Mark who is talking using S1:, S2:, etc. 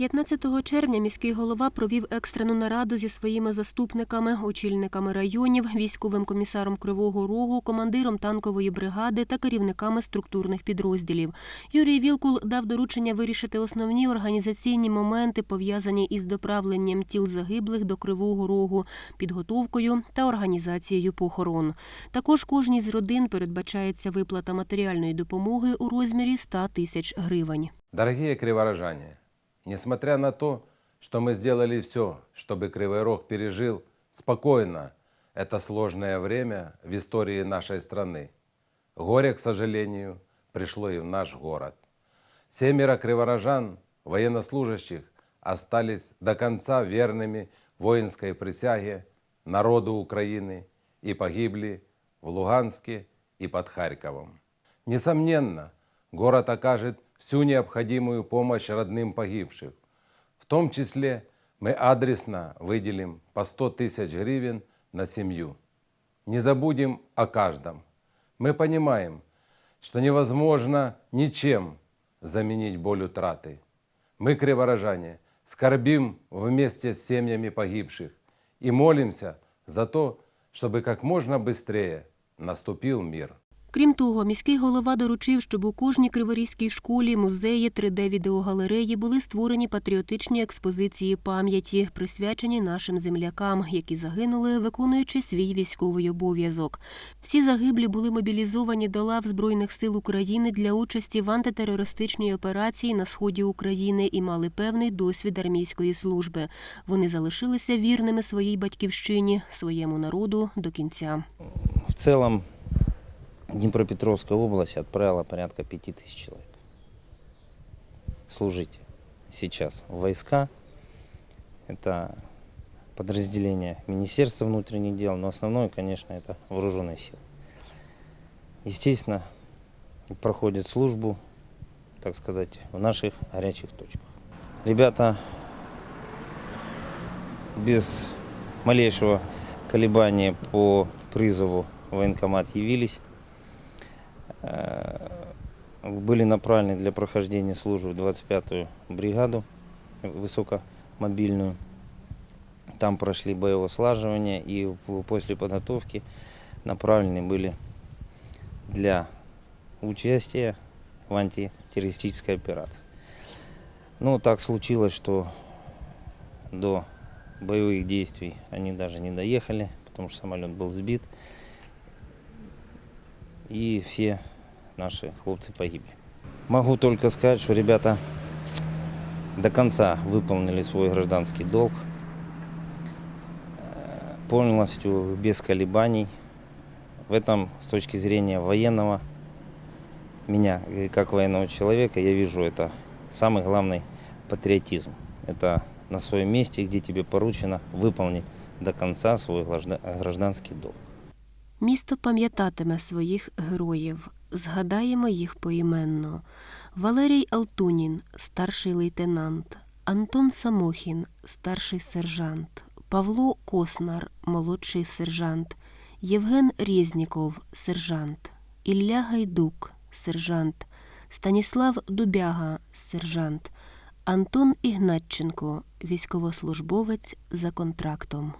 S1: 15 червня міський голова провів екстрену нараду зі своїми заступниками, очільниками районів, військовим комісаром Кривого Рогу, командиром танкової бригади та керівниками структурних підрозділів. Юрій Вілкул дав доручення вирішити основні організаційні моменти, пов'язані із доправленням тіл загиблих до Кривого Рогу, підготовкою та організацією похорон. Також кожній з родин передбачається виплата матеріальної допомоги у розмірі 100 тисяч гривень.
S2: Дорогие криворожане, несмотря на то, что мы сделали все, чтобы Кривой Рог пережил спокойно это сложное время в истории нашей страны, горе, к сожалению, пришло и в наш город. Семеро криворожан, военнослужащих, остались до конца верными воинской присяге народу Украины и погибли в Луганске и под Харьковом. Несомненно, город окажет всю необходимую помощь родным погибших. В том числе мы адресно выделим по 100 тысяч гривен на семью. Не забудем о каждом. Мы понимаем, что невозможно ничем заменить боль утраты. Мы, криворожане, скорбим вместе с семьями погибших и молимся за то, чтобы как можно быстрее наступил мир.
S1: Крім того, міський голова доручив, щоб у кожній криворізькій школі, музеї, 3D-відеогалереї були створені патріотичні експозиції пам'яті, присвячені нашим землякам, які загинули, виконуючи свій військовий обов'язок. Всі загиблі були мобілізовані до лав Збройних сил України для участі в антитерористичній операції на сході України і мали певний досвід армійської служби. Вони залишилися вірними своїй батьківщині, своєму народу до кінця.
S3: В целом Днепропетровская область отправила порядка 5000 человек служить сейчас в войска. Это подразделение Министерства внутренних дел, но основное, конечно, это вооруженные силы. Естественно, проходят службу, так сказать, в наших горячих точках. Ребята без малейшего колебания по призову военкомат явились. Э, Были направлены для прохождения службы в 25-ю бригаду высокомобильную. Там прошли боевое слаживание и после подготовки направлены были для участия в антитеррористической операции. Но так случилось, что до боевых действий они даже не доехали, потому что самолет был сбит. И все наши хлопцы погибли. Могу только сказать, что ребята до конца выполнили свой гражданский долг. Э, Полностью, без колебаний. В этом, с точки зрения военного, меня, как военного человека, я вижу это самый главный патриотизм. Это на своем месте, где тебе поручено выполнить до конца свой гражда- гражданский долг.
S1: Місто пам'ятатиме своїх героїв. Згадаємо їх поіменно. Валерій Алтунін, старший лейтенант, Антон Самохін, старший сержант, Павло Коснар, молодший сержант, Євген Резніков, сержант, Ілля Гайдук, сержант, Станіслав Дубяга, сержант, Антон Ігнатченко, військовослужбовець за контрактом.